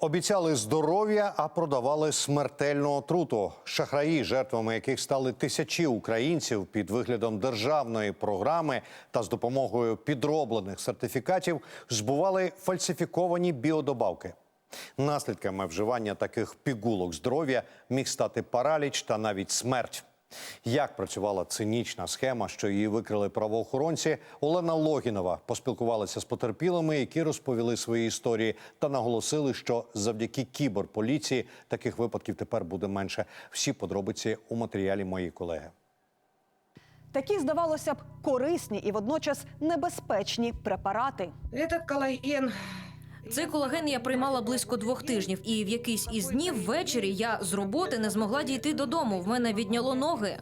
Обіцяли здоров'я, а продавали смертельну отруту. Шахраї, жертвами яких стали тисячі українців під виглядом державної програми та з допомогою підроблених сертифікатів, збували фальсифіковані біодобавки. Наслідками вживання таких пігулок здоров'я міг стати параліч та навіть смерть. Як працювала цинічна схема, що її викрили правоохоронці, Олена Логінова поспілкувалася з потерпілими, які розповіли свої історії, та наголосили, що завдяки кіберполіції таких випадків тепер буде менше. Всі подробиці у матеріалі моєї колеги. Такі, здавалося б, корисні і водночас небезпечні препарати. Этот коллаген Цей колаген я приймала близько двох тижнів, і в якийсь із днів ввечері я з роботи не змогла дійти додому. В мене відняло ноги.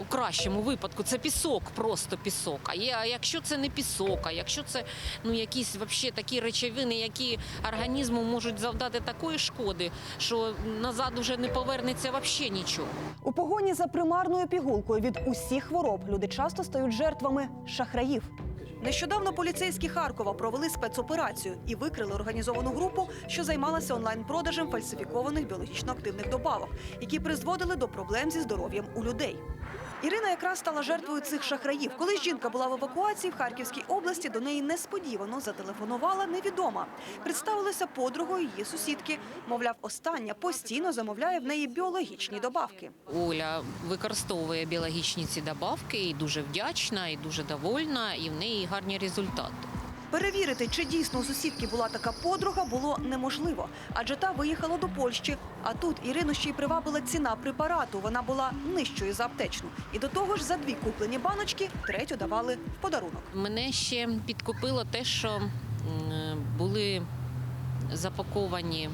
У кращому випадку це пісок, просто пісок. А є- а якщо це не пісок, а якщо це ну якісь вообще такі речовини, які організму можуть завдати такої шкоди, що назад уже не повернеться вообще нічого. У погоні за примарною пігулкою від усіх хвороб люди часто стають жертвами шахраїв. Нещодавно поліцейські Харкова провели спецоперацію і викрили організовану групу, що займалася онлайн-продажем фальсифікованих біологічно активних добавок, які призводили до проблем зі здоров'ям у людей. Ірина якраз стала жертвою цих шахраїв. Коли жінка була в евакуації в Харківській області, до неї несподівано зателефонувала невідома. Представилася подругою її сусідки. Мовляв, остання постійно замовляє в неї біологічні добавки. Оля використовує біологічні ці добавки і дуже вдячна, і дуже довольна, і в неї гарні результати. Перевірити, чи дійсно у сусідки була така подруга, було неможливо, адже та виїхала до Польщі. А тут Ірину ще й привабила ціна препарату. Вона була нижчою за аптечну. І до того ж, за дві куплені баночки третю давали в подарунок. Мене ще підкупило те, що були запаковані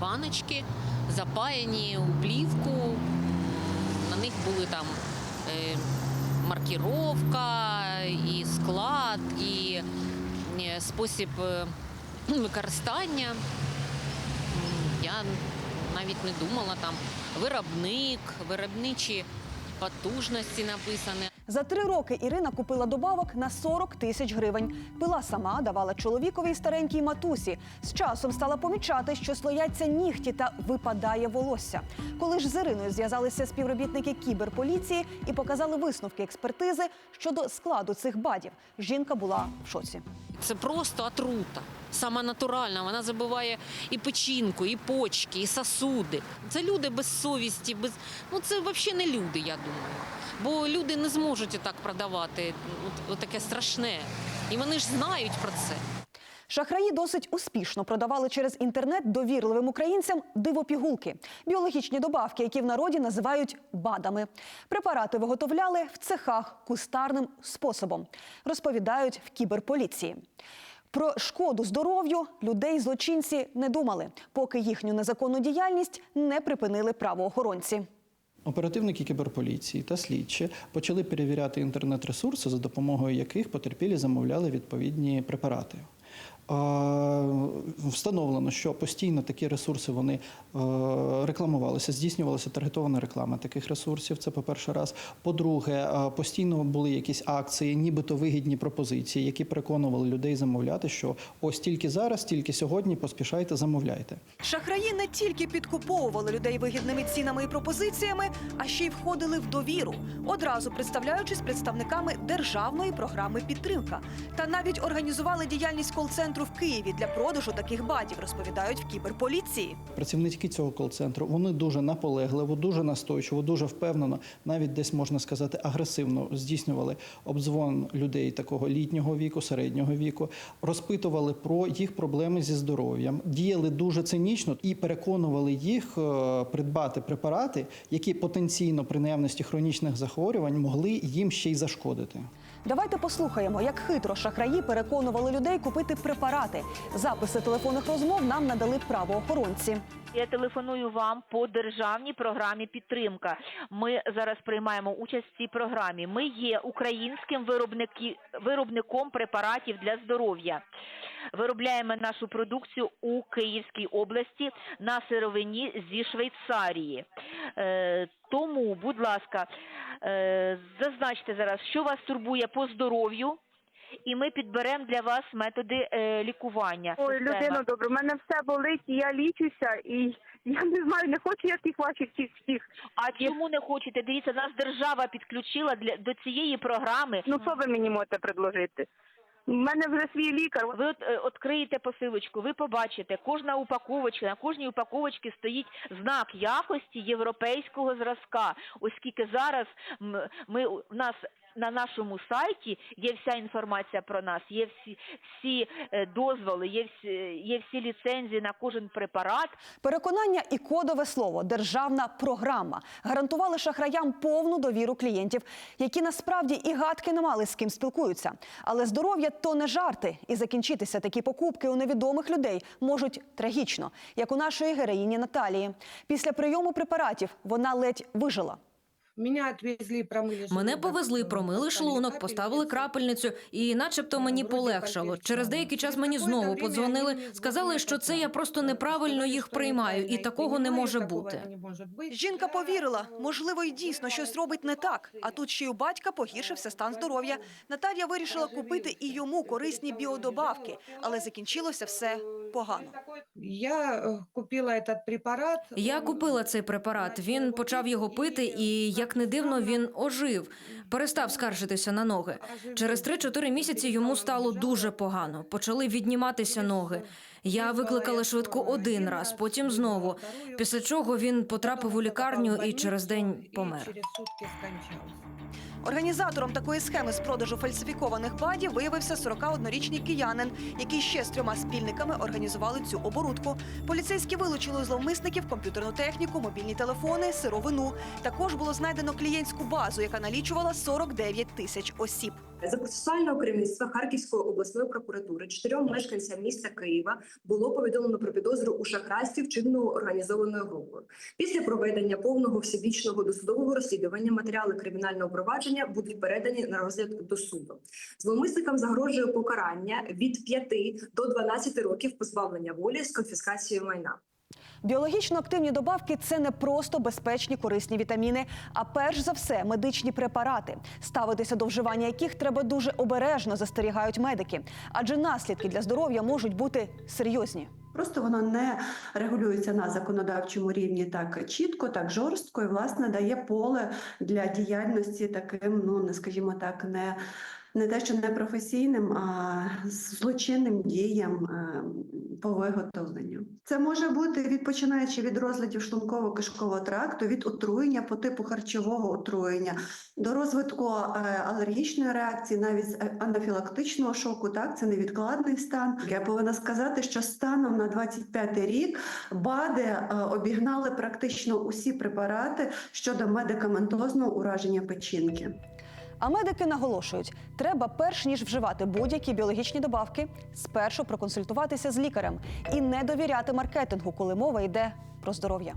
баночки, запаяні у плівку. На них були там е, маркіровка, і склад, і е, спосіб е, використання. Я навіть не думала там виробник, виробничі потужності написані. За три роки Ірина купила добавок на 40 тисяч гривень. Пила сама, давала чоловікові й старенькій матусі. З часом стала помічати, що слояться нігті та випадає волосся. Коли ж з Іриною зв'язалися співробітники кіберполіції і показали висновки експертизи щодо складу цих бадів, жінка була в шоці. Це просто отрута. Сама натуральна. Вона забиває і печінку, і почки, і сосуди. Це люди без совісті, без ну це взагалі не люди, я думаю. Бо люди не зможуть і так продавати. Таке страшне. І вони ж знають про це. Шахраї досить успішно продавали через інтернет довірливим українцям дивопігулки – біологічні добавки, які в народі називають БАДами. Препарати виготовляли в цехах кустарним способом, розповідають в кіберполіції. Про шкоду здоров'ю людей злочинці не думали, поки їхню незаконну діяльність не припинили правоохоронці. Оперативники кіберполіції та слідчі почали перевіряти інтернет-ресурси, за допомогою яких потерпілі замовляли відповідні препарати. Встановлено, що постійно такі ресурси вони е, рекламувалися, здійснювалася таргетована реклама таких ресурсів. Це по перший раз. По-друге, е, постійно були якісь акції, нібито вигідні пропозиції, які переконували людей замовляти, що ось тільки зараз, тільки сьогодні поспішайте, замовляйте. Шахраї не тільки підкуповували людей вигідними цінами і пропозиціями, а ще й входили в довіру, одразу представляючись представниками державної програми підтримка. Та навіть організували діяльність кол-центру в Києві для продажу таких бадів, розповідають в кіберполіції. Працівники цього кол-центру вони дуже наполегливо, дуже настойчиво, дуже впевнено, навіть десь можна сказати, агресивно здійснювали обдзвон людей такого літнього віку, середнього віку, розпитували про їх проблеми зі здоров'ям, діяли дуже цинічно і переконували їх е, придбати препарати, які потенційно при наявності хронічних захворювань могли їм ще й зашкодити. Давайте послухаємо, як хитро шахраї переконували людей купити препарати. Записи телефонних розмов нам надали правоохоронці. Я телефоную вам по державній програмі підтримка. Ми зараз приймаємо участь в цій програмі. Ми є українським виробником препаратів для здоров'я. Виробляємо нашу продукцію у Київській області на сировині зі Швейцарії. Е, тому, будь ласка, е, зазначте зараз, що вас турбує по здоров'ю, і ми підберемо для вас методи е, лікування. Ой, людино добре, у мене все болить, і я лічуся, і я не знаю, не хочу я тих ваших всіх всіх. А чому не хочете? Дивіться, нас держава підключила для до цієї програми. Ну що ви мені можете предложити? У мене вже свій лікар. Ви от е, відкриєте посилочку, ви побачите, кожна упаковочка, на кожній упаковочці стоїть знак якості європейського зразка. Оскільки зараз ми у нас на нашому сайті є вся інформація про нас, є всі всі е, дозволи, є всі є всі ліцензії на кожен препарат. Переконання і кодове слово державна програма гарантували шахраям повну довіру клієнтів, які насправді і гадки не мали з ким спілкуються. Але здоров'я то не жарти, і закінчитися такі покупки у невідомих людей можуть трагічно, як у нашої героїні Наталії. Після прийому препаратів вона ледь вижила. Меня отвезли, промыли Мене желудок, повезли, промили поставили шлунок, поставили крапельницю, і начебто мені Вроде полегшало. полегчало. Через деякий час мені Через знову какое-то время подзвонили, они мне сказали, звонили що це опять. я просто неправильно Сказали, їх что приймаю, і неправильно такого не принимаю, може такого бути. не может быть. Жінка повірила, можливо, й дійсно щось робить не так. А тут ще й у батька погіршився стан здоров'я. Наталія вирішила купити і йому корисні біодобавки, але закінчилося все погано. Я э, купила этот препарат. Я купила цей препарат. Він почав його пити, і як не дивно, він ожив. Перестав скаржитися на ноги. Через 3-4 місяці йому стало дуже погано. Почали відніматися ноги. Я викликала швидку один раз, потім знову. Після чого він потрапив у лікарню і через день помер. Організатором такої схеми з продажу фальсифікованих бадів виявився 41-річний киянин, який ще з трьома спільниками організували цю оборудку. Поліцейські вилучили зловмисників комп'ютерну техніку, мобільні телефони, сировину. Також було знайдено клієнтську базу, яка налічувала 49 тисяч осіб. За процесуального керівництва Харківської обласної прокуратури чотирьом мешканцям міста Києва було повідомлено про підозру у шахрайстві, вчиненого організованою групою. Після проведення повного всебічного досудового розслідування матеріали кримінального провадження будуть передані на розгляд до суду. Зловмисникам загрожує покарання від 5 до 12 років позбавлення волі з конфіскацією майна. Біологічно активні добавки це не просто безпечні корисні вітаміни, а перш за все медичні препарати, ставитися до вживання яких треба дуже обережно, застерігають медики, адже наслідки для здоров'я можуть бути серйозні. Просто воно не регулюється на законодавчому рівні так чітко, так жорстко, і власне дає поле для діяльності таким, ну не скажімо так, не. Не те, що не професійним, а злочинним діям е, по виготовленню. Це може бути від починаючи від розладів шлунково-кишкового тракту, від отруєння по типу харчового отруєння до розвитку е, алергічної реакції, навіть е, анафілактичного шоку. Так, це невідкладний стан. Я повинна сказати, що станом на 25 рік БАДи обігнали практично усі препарати щодо медикаментозного ураження печінки. А медики наголошують, треба перш ніж вживати будь-які біологічні добавки, спершу проконсультуватися з лікарем і не довіряти маркетингу, коли мова йде про здоров'я.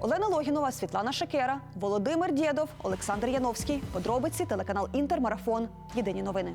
Олена Логінова, Світлана Шакера, Володимир Дєдов, Олександр Яновський. Подробиці телеканал Інтермарафон. Єдині новини.